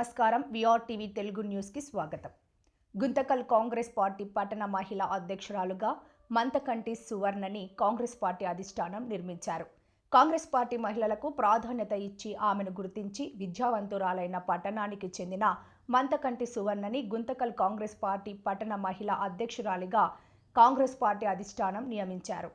నమస్కారం. VR TV Telugu న్యూస్కి స్వాగతం. గుంతకల్ కాంగ్రెస్ పార్టీ పట్టణ మహిళా అధ్యక్షురాలుగా మంతకంటి సువర్ణని కాంగ్రెస్ పార్టీ అధిష్టానం నిర్మించారు. కాంగ్రెస్ పార్టీ మహిళలకు ప్రాధాన్యత ఇచ్చి ఆమెను గుర్తించి విద్యావంతురాలైన పట్టణానికి చెందిన మంతకంటి సువర్ణని గుంతకల్ కాంగ్రెస్ పార్టీ పట్టణ మహిళా అధ్యక్షురాలిగా కాంగ్రెస్ పార్టీ అధిష్టానం నియమించారు.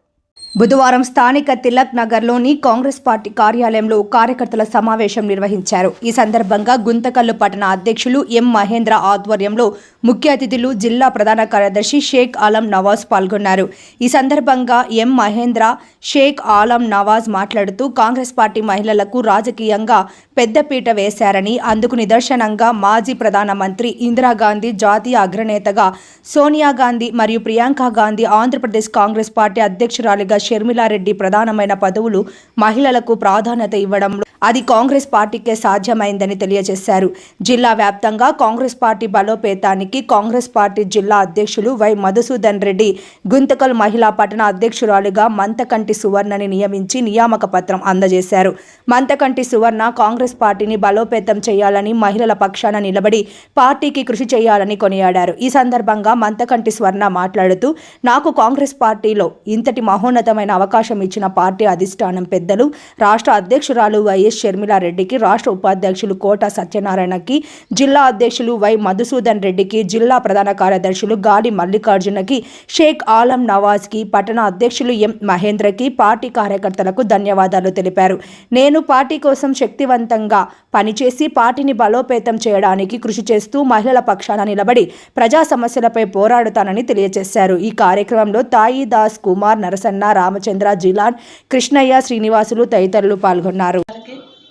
బుధవారం స్థానిక తిలక్ నగర్లోని కాంగ్రెస్ పార్టీ కార్యాలయంలో కార్యకర్తల సమావేశం నిర్వహించారు. ఈ సందర్భంగా గుంతకల్లు పట్టణ అధ్యక్షులు ఎం మహేంద్ర ఆధ్వర్యంలో ముఖ్య అతిథులు జిల్లా ప్రధాన కార్యదర్శి షేక్ ఆలం నవాజ్ పాల్గొన్నారు. ఈ సందర్భంగా ఎం మహేంద్ర షేక్ ఆలం నవాజ్ మాట్లాడుతూ కాంగ్రెస్ పార్టీ మహిళలకు రాజకీయంగా పెద్దపీట వేశారని అందుకు నిదర్శనంగా మాజీ ప్రధానమంత్రి ఇందిరాగాంధీ జాతీయ అగ్రనేతగా సోనియా గాంధీ మరియు ప్రియాంక గాంధీ ఆంధ్రప్రదేశ్ కాంగ్రెస్ పార్టీ అధ్యక్షురాలిగా షర్మిలారెడ్డి ప్రధానమైన పదవులు మహిళలకు ప్రాధాన్యత ఇవ్వడంలో అది కాంగ్రెస్ పార్టీకే సాధ్యమైందని తెలియజేశారు. జిల్లా వ్యాప్తంగా కాంగ్రెస్ పార్టీ బలోపేతానికి కాంగ్రెస్ పార్టీ జిల్లా అధ్యక్షులు వై మధుసూదన్ రెడ్డి గుంతకల్ మహిళా పట్టణ అధ్యక్షురాలిగా మంతకంటి సువర్ణని నియమించి నియామక పత్రం అందజేశారు. మంతకంటి సువర్ణ కాంగ్రెస్ పార్టీని బలోపేతం చేయాలని మహిళల పక్షాన నిలబడి పార్టీకి కృషి చేయాలని కొనియాడారు. ఈ సందర్భంగా మంతకంటి స్వర్ణ మాట్లాడుతూ నాకు కాంగ్రెస్ పార్టీలో ఇంతటి మహోన్నత మహోన్నతమైన అవకాశం ఇచ్చిన పార్టీ అధిష్టానం పెద్దలు రాష్ట్ర అధ్యక్షురాలు వైఎస్ షర్మిలారెడ్డికి రాష్ట్ర ఉపాధ్యక్షులు కోట సత్యనారాయణకి జిల్లా అధ్యక్షులు వై మధుసూదన్ రెడ్డికి జిల్లా ప్రధాన కార్యదర్శులు గాలి మల్లికార్జునకి షేక్ ఆలం నవాజ్కి పట్టణ అధ్యక్షులు ఎం మహేంద్రకి పార్టీ కార్యకర్తలకు ధన్యవాదాలు తెలిపారు. నేను పార్టీ కోసం శక్తివంతంగా పనిచేసి పార్టీని బలోపేతం చేయడానికి కృషి చేస్తూ మహిళల పక్షాన నిలబడి ప్రజా సమస్యలపై పోరాడుతానని తెలియజేశారు. ఈ కార్యక్రమంలో తాయి దాస్ కుమార్ నరసన్న రామచంద్ర జిలాన్ కృష్ణయ్య శ్రీనివాసులు తదితరులు పాల్గొన్నారు.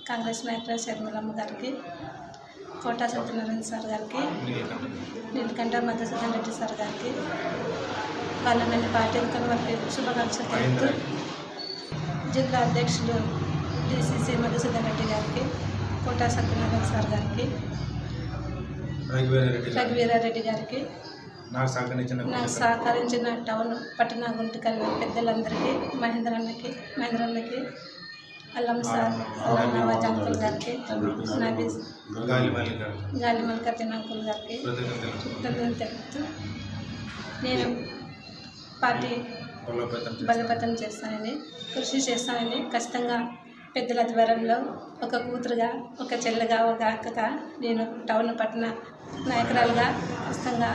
కాంగ్రెస్ నాయకులు శర్మలమ్మ గారికి కోటా సత్యనారాయణ సార్ గారికి నీలకంఠ మధుసూదన్ రెడ్డి సార్ గారికి పార్లమెంట్ పార్టీ ఎన్నికల వారికి శుభాకాంక్షలు తెలుపుతూ జిల్లా అధ్యక్షులు డిసిసి మధుసూదన్ రెడ్డి గారికి కోటా సత్యనారాయణ సార్ గారికి రఘువీరారెడ్డి గారు రఘువీరారెడ్డి గారికి నాకు సహకరించిన నాకు సహకరించిన టౌన్ పట్టణ గుంటకల్ పెద్దలందరికీ మహేంద్రన్నకి మహేంద్రన్నకి అల్లం సార్ అల్లం నవాజ్ అంకుల్ గారికి నబీస్ గాలి మల్కతిన్ అంకుల్ గారికి కృతజ్ఞతలు తెలుపుతూ నేను పార్టీ బలోపేతం చేస్తాను. బలోపేతం చేస్తానని కృషి చేస్తానని ఖచ్చితంగా పెద్దల ద్వారంలో ఒక కూతురుగా ఒక చెల్లెగా ఒక అక్కగా నేను టౌన్ పట్టణ నాయకురాలుగా ఖచ్చితంగా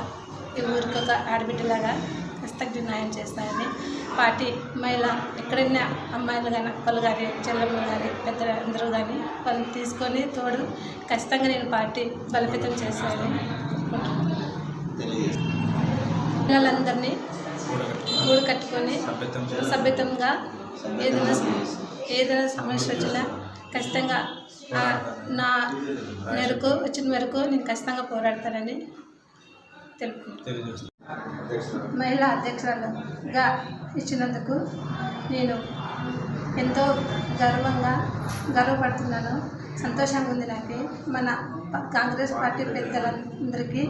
ఊరికి ఒక ఆడబిడ్డలాగా ఖచ్చితంగా న్యాయం చేస్తాయని పార్టీ మహిళ ఎక్కడైనా అమ్మాయిలు కానీ అక్కలు కానీ చెల్లెమ్మలు కానీ పెద్ద అందరూ కానీ వాళ్ళని తీసుకొని తోడు ఖచ్చితంగా నేను పార్టీ బలపితం చేశాను పిల్లలందరినీ గూడు కట్టుకొని సభ్యతంగా ఏదైనా ఏదైనా సమస్య వచ్చినా ఖచ్చితంగా నా మేరకు వచ్చిన మేరకు నేను ఖచ్చితంగా పోరాడతానని తెలుపు మహిళా అధ్యక్షురాలుగా ఇచ్చినందుకు నేను ఎంతో గర్వంగా గర్వపడుతున్నాను. సంతోషంగా ఉంది నాకు. మన కాంగ్రెస్ పార్టీ పెద్దలందరికీ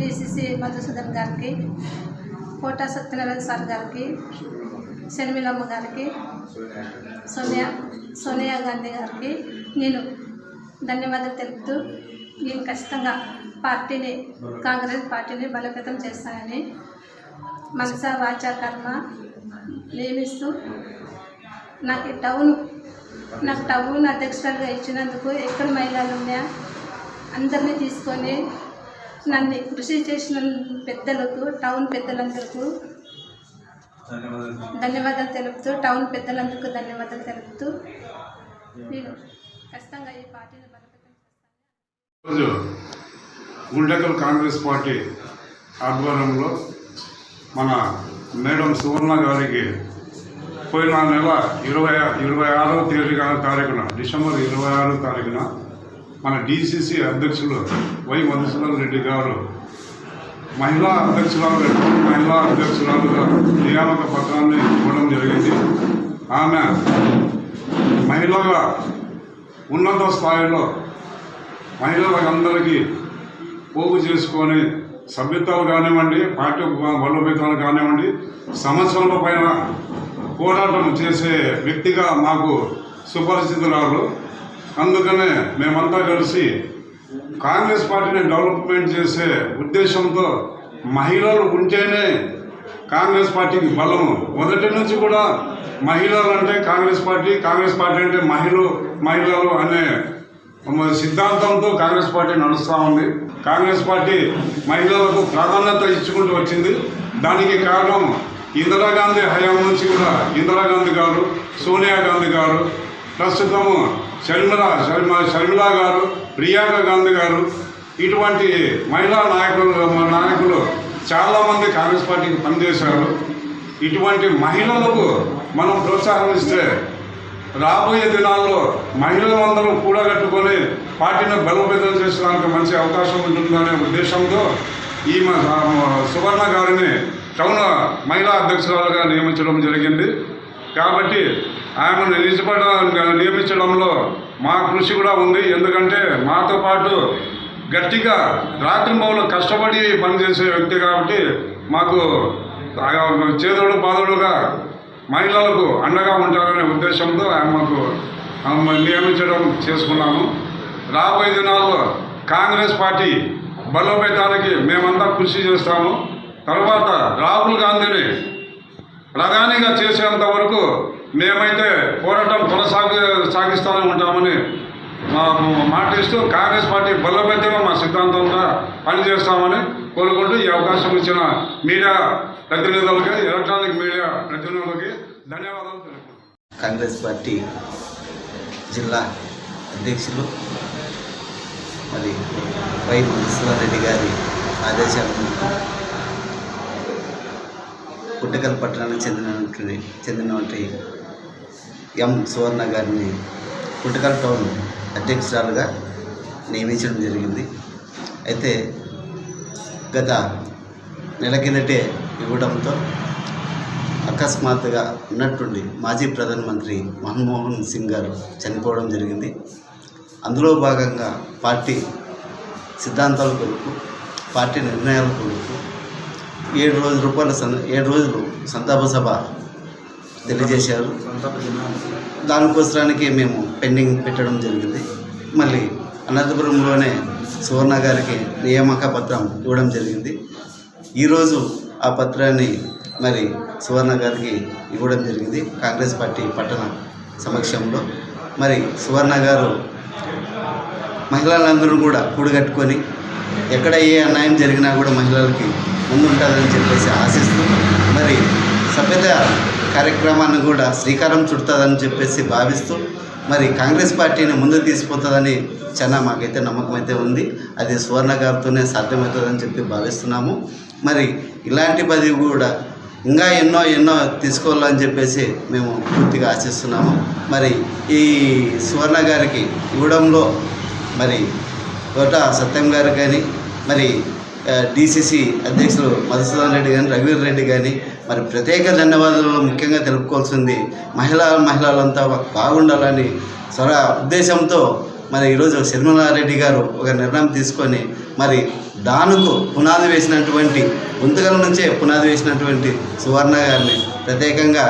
డిసిసి మధుసూదన్ గారికి కోటా సత్యనారాయణ సార్ గారికి శర్మిలమ్మ గారికి సోనియా సోనియా గాంధీ గారికి నేను ధన్యవాదాలు తెలుపుతూ నేను ఖచ్చితంగా పార్టీని కాంగ్రెస్ పార్టీని బలోపేతం చేస్తానని మనస వాచా కర్మ నియమిస్తూ నాకు టౌన్ నాకు టౌన్ అధ్యక్షురాలుగా ఇచ్చినందుకు ఎక్కడ మహిళలు ఉన్నాయా అందరినీ తీసుకొని నన్ను కృషి చేసిన పెద్దలకు టౌన్ పెద్దలందరికీ ధన్యవాదాలు. తెలుపుతూ టౌన్ పెద్దలందరికీ ధన్యవాదాలు తెలుపుతూ నేను ఖచ్చితంగా ఈ పార్టీని ఈరోజు గుండెకల్ కాంగ్రెస్ పార్టీ ఆధ్వర్యంలో మన మేడం సువర్ణ గారికి పోయిన నెల ఇరవై ఇరవై ఆరవ తేదీ తారీఖున డిసెంబర్ ఇరవై ఆరో తారీఖున మన డిసిసి అధ్యక్షులు వై మధుసూదన్ రెడ్డి గారు మహిళా అధ్యక్షురాలు మహిళా అధ్యక్షురాలుగా నియామక పత్రాన్ని ఇవ్వడం జరిగింది. ఆమె మహిళగా ఉన్నత స్థాయిలో మహిళలందరికీ పోగు చేసుకొని సభ్యత్వాలు కానివ్వండి పార్టీ బలోపేతాలు కానివ్వండి సమస్యల పైన పోరాటం చేసే వ్యక్తిగా మాకు సుపరిచితురాలు. అందుకనే మేమంతా కలిసి కాంగ్రెస్ పార్టీని డెవలప్మెంట్ చేసే ఉద్దేశంతో మహిళలు ఉంటేనే కాంగ్రెస్ పార్టీకి బలము మొదటి నుంచి కూడా మహిళలు అంటే కాంగ్రెస్ పార్టీ కాంగ్రెస్ పార్టీ అంటే మహిళలు మహిళలు అనే సిద్ధాంతంతో కాంగ్రెస్ పార్టీ నడుస్తూ ఉంది. కాంగ్రెస్ పార్టీ మహిళలకు ప్రాధాన్యత ఇచ్చుకుంటూ వచ్చింది. దానికి కారణం ఇందిరాగాంధీ హయాం నుంచి కూడా ఇందిరాగాంధీ గారు సోనియా గాంధీ గారు ప్రస్తుతము షర్మిల షర్మ షర్మిలా గారు ప్రియాంక గాంధీ గారు ఇటువంటి మహిళా నాయకులు నాయకులు చాలామంది కాంగ్రెస్ పార్టీకి పనిచేశారు. ఇటువంటి మహిళలకు మనం ప్రోత్సాహం ఇస్తే రాబోయే దినాల్లో మహిళలందరూ కూడగట్టుకొని పార్టీని బలోపేతం చేసడానికి మంచి అవకాశం ఉంటుందనే ఉద్దేశంతో ఈ సువర్ణ గారిని టౌన్ మహిళా అధ్యక్షురాలుగా నియమించడం జరిగింది. కాబట్టి ఆమెను నిలిచిపడ నియమించడంలో మా కృషి కూడా ఉంది. ఎందుకంటే మాతో పాటు గట్టిగా రాత్రింబవులు కష్టపడి పనిచేసే వ్యక్తి కాబట్టి మాకు చేదోడు బాధోడుగా మహిళలకు అండగా ఉంటారనే ఉద్దేశంతో ఆమెకు ఆమె నియమించడం చేసుకున్నాము. రాబోయే దినాల్లో కాంగ్రెస్ పార్టీ బలోపేతానికి మేమంతా కృషి చేస్తాము. తర్వాత రాహుల్ గాంధీని ప్రధానిగా చేసేంత వరకు మేమైతే పోరాటం కొనసాగి సాగిస్తూనే ఉంటామని మా మాట ఇస్తూ కాంగ్రెస్ పార్టీ బలోపేతంగా మా సిద్ధాంతంగా పనిచేస్తామని కోరుకుంటూ ఈ అవకాశం ఇచ్చిన మీడియా ప్రతినిధులకి ఎలక్ట్రానిక్ మీడియా ప్రతినిధులకి ధన్యవాదాలు తెలుపుతున్నాను కాంగ్రెస్ పార్టీ జిల్లా అధ్యక్షులు మరి వై రెడ్డి గారి ఆదేశాల మేరకు పుట్టకల్ పట్టణానికి చెందినటువంటి చెందినటువంటి ఎం సువర్ణ గారిని పుట్టకల్ టౌన్ అధ్యక్షురాలుగా నియమించడం జరిగింది. అయితే గత నెల కిందటే ఇవ్వడంతో అకస్మాత్తుగా ఉన్నట్టుండి మాజీ ప్రధానమంత్రి మన్మోహన్ సింగ్ గారు చనిపోవడం జరిగింది. అందులో భాగంగా పార్టీ సిద్ధాంతాల కొరకు పార్టీ నిర్ణయాల కొరకు ఏడు రోజుల రూపాయల సన్ ఏడు రోజులు సంతాప సభ తెలియజేశారు. దానికోసరానికి మేము పెండింగ్ పెట్టడం జరిగింది. మళ్ళీ అనంతపురంలోనే సువర్ణ గారికి నియామక పత్రం ఇవ్వడం జరిగింది. ఈరోజు ఆ పత్రాన్ని మరి సువర్ణ గారికి ఇవ్వడం జరిగింది. కాంగ్రెస్ పార్టీ పట్టణ సమక్షంలో. మరి సువర్ణ గారు మహిళలందరూ కూడా కూడగట్టుకొని ఎక్కడ ఏ అన్యాయం జరిగినా కూడా మహిళలకి ముందుంటుందని చెప్పేసి ఆశిస్తూ మరి సభ్యత కార్యక్రమాన్ని కూడా శ్రీకారం చుడుతుందని చెప్పేసి భావిస్తూ మరి కాంగ్రెస్ పార్టీని ముందుకు తీసుకుపోతుందని చాలా మాకైతే నమ్మకం అయితే ఉంది. అది సువర్ణ గారితోనే సాధ్యమవుతుందని చెప్పి భావిస్తున్నాము. మరి ఇలాంటి పదవి కూడా ఇంకా ఎన్నో ఎన్నో తీసుకోవాలని చెప్పేసి మేము పూర్తిగా ఆశిస్తున్నాము. మరి ఈ సువర్ణ గారికి ఇవ్వడంలో మరి కోట సత్యం గారు కానీ మరి డిసిసి అధ్యక్షులు మధుసూదన్ రెడ్డి కానీ రఘువీర్ రెడ్డి కానీ మరి ప్రత్యేక ధన్యవాదాలు ముఖ్యంగా తెలుపుకోవాల్సింది మహిళా మహిళలంతా బాగుండాలని స్వర ఉద్దేశంతో మరి ఈరోజు శర్మలారెడ్డి గారు ఒక నిర్ణయం తీసుకొని మరి దానుకు పునాది వేసినటువంటి గుంతకల నుంచే పునాది వేసినటువంటి సువర్ణ గారిని ప్రత్యేకంగా